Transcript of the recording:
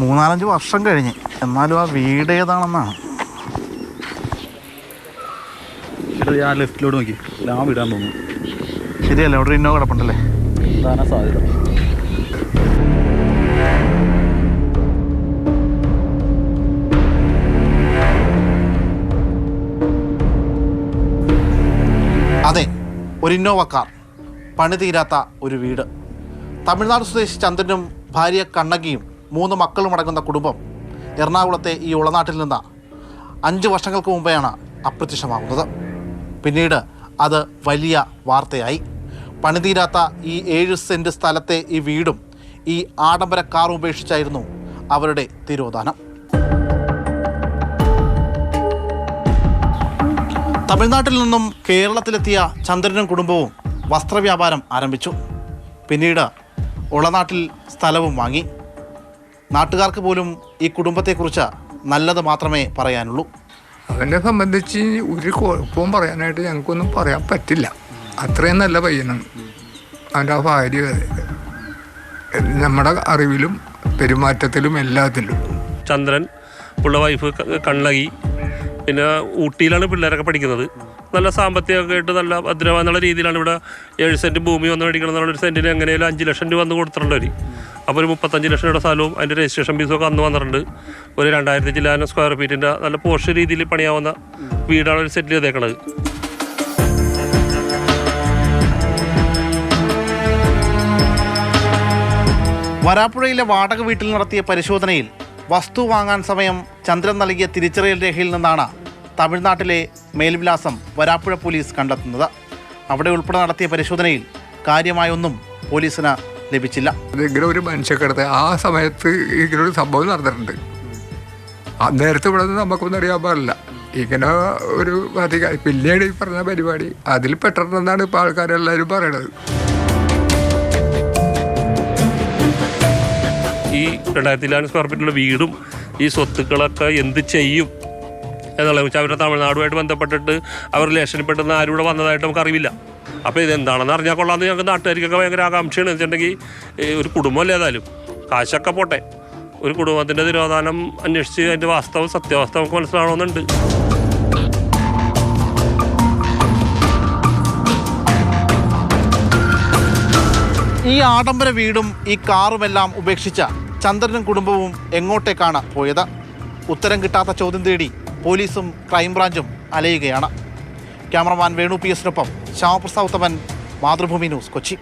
മൂന്നാലഞ്ച് വർഷം കഴിഞ്ഞ്. എന്നാലും ആ വീട് ഏതാണെന്നാണ്. ഞാൻ ലെഫ്റ്റിലോട്ട് നോക്കി. ഞാൻ വിടാൻ തോന്നുന്നു. ശരിയല്ല? അവിടെ ഇന്നോ കിടപ്പുണ്ടല്ലേ? എന്താണ് സാധ്യത. അതെ ഒരു ഇന്നോവ കാർ. പണി തീരാത്ത ഒരു വീട്. തമിഴ്നാട് സ്വദേശി ചന്ദ്രനും ഭാര്യ കണ്ണകിയും മൂന്ന് മക്കളും അടങ്ങുന്ന കുടുംബം എറണാകുളത്തെ ഈ ഉളനാട്ടിൽ നിന്ന് അഞ്ച് വർഷങ്ങൾക്ക് മുമ്പെയാണ് അപ്രത്യക്ഷമാകുന്നത്. പിന്നീട് അത് വലിയ വാർത്തയായി. പണിതീരാത്ത ഈ ഏഴ് സെന്റ് സ്ഥലത്തെ ഈ വീടും ഈ ആഡംബര കാർ ഉപേക്ഷിച്ചായിരുന്നു അവരുടെ തിരോധാനം. തമിഴ്നാട്ടിൽ നിന്നും കേരളത്തിലെത്തിയ ചന്ദ്രനും കുടുംബവും വസ്ത്രവ്യാപാരം ആരംഭിച്ചു. പിന്നീട് ഉളനാട്ടിൽ സ്ഥലവും വാങ്ങി. നാട്ടുകാർക്ക് പോലും ഈ കുടുംബത്തെക്കുറിച്ച് നല്ലത് മാത്രമേ പറയാനുള്ളൂ. അവനെ സംബന്ധിച്ച് ഒരു കുഴപ്പവും പറയാനായിട്ട് ഞങ്ങൾക്കൊന്നും പറയാൻ പറ്റില്ല. അത്രയും നല്ല പയ്യനാണ്. അവന്റെ ആ ഭാര്യ നമ്മുടെ അറിവിലും പെരുമാറ്റത്തിലും എല്ലാത്തിലും. ചന്ദ്രൻ പുള്ള വൈഫ് കണ്ണകി പിന്നെ ഊട്ടിയിലാണ് പിള്ളേരൊക്കെ പഠിക്കുന്നത്. നല്ല സാമ്പത്തികമൊക്കെ ആയിട്ട് നല്ല ഭദ്രമാന്നുള്ള രീതിയിലാണ് ഇവിടെ ഏഴ് സെന്റ് ഭൂമി വന്ന് മേടിക്കണം എന്നുള്ള ഒരു സെന്റിന് എങ്ങനെയാലും അഞ്ച് ലക്ഷം രൂപ വന്ന് കൊടുത്തിട്ടുണ്ട് അവർ അപ്പോൾ ഒരു മുപ്പത്തഞ്ച് ലക്ഷം രൂപയുടെ സ്ഥലവും അതിന്റെ രജിസ്ട്രേഷൻ ഫീസും ഒക്കെ അന്ന് വന്നിട്ടുണ്ട്. ഒരു രണ്ടായിരത്തി ചില്ലാന സ്ക്വയർ ഫീറ്റിന്റെ നല്ല പോഷ് രീതിയിൽ പണിയാവുന്ന വീടാണ് ഒരു സെറ്റിൽ ചെയ്തേക്കണത്. വരാപ്പുഴയിലെ വാടക വീട്ടിൽ നടത്തിയ പരിശോധനയിൽ വസ്തു വാങ്ങാൻ സമയം ചന്ദ്രൻ നൽകിയ തിരിച്ചറിയൽ രേഖയിൽ നിന്നാണ് തമിഴ്നാട്ടിലെ മേൽവിലാസം വരാപ്പുഴ പോലീസ് കണ്ടെത്തുന്നത്. അവിടെ ഉൾപ്പെടെ നടത്തിയ പരിശോധനയിൽ കാര്യമായൊന്നും പോലീസിന് ലഭിച്ചില്ല. ഇങ്ങനെ ഒരു മനുഷ്യക്കടത്ത് ആ സമയത്ത് ഇങ്ങനെ ഒരു സംഭവം നടന്നിട്ടുണ്ട്. ആ നേരത്തെ ഇവിടെ നിന്ന് നമുക്കൊന്നും അറിയാൻ പാടില്ല. ഇങ്ങനെ ഒരു അധികം പിന്നീട് ഈ പറഞ്ഞ പരിപാടി അതിൽ പെട്ടെന്നാണ് ഇപ്പോൾ ആൾക്കാരെല്ലാവരും പറയണത്. ഈ രണ്ടായിരത്തി ഇല്ലാനും സ്ക്വയർ ഫീറ്റുള്ള വീടും ഈ സ്വത്തുക്കളൊക്കെ എന്ത് ചെയ്യും എന്നുള്ളത് വെച്ചാൽ അവരുടെ തമിഴ്നാടുമായിട്ട് ബന്ധപ്പെട്ടിട്ട് അവർ റിലേഷനിൽ പെട്ടെന്ന് ആരും ഇവിടെ വന്നതായിട്ട് നമുക്ക് അറിവില്ല അപ്പോൾ ഇതെന്താണെന്ന് അറിഞ്ഞാൽ കൊള്ളാമെന്ന് ഞങ്ങൾക്ക് നാട്ടുകാർക്കൊക്കെ ഭയങ്കര ആകാംക്ഷയാണ്. വെച്ചിട്ടുണ്ടെങ്കിൽ ഒരു കുടുംബമല്ലേ ഏതായാലും? കാശൊക്കെ പോട്ടെ. ഒരു കുടുംബത്തിന്റെ തിരോധാനം അന്വേഷിച്ച് അതിന്റെ വാസ്തവം സത്യാവസ്ഥ നമുക്ക് മനസ്സിലാവണമെന്നുണ്ട്. ഈ ആഡംബര വീടും ഈ കാറുമെല്ലാം ഉപേക്ഷിച്ച ചന്ദ്രനും കുടുംബവും എങ്ങോട്ടേക്കാണ് പോയത്? ഉത്തരം കിട്ടാത്ത ചോദ്യം തേടി പോലീസും ക്രൈംബ്രാഞ്ചും അലയുകയാണ്. ക്യാമറമാൻ വേണു പി എസിനൊപ്പം ശ്യാമപ്രസാദ് ഉത്തമൻ മാതൃഭൂമി ന്യൂസ് കൊച്ചി.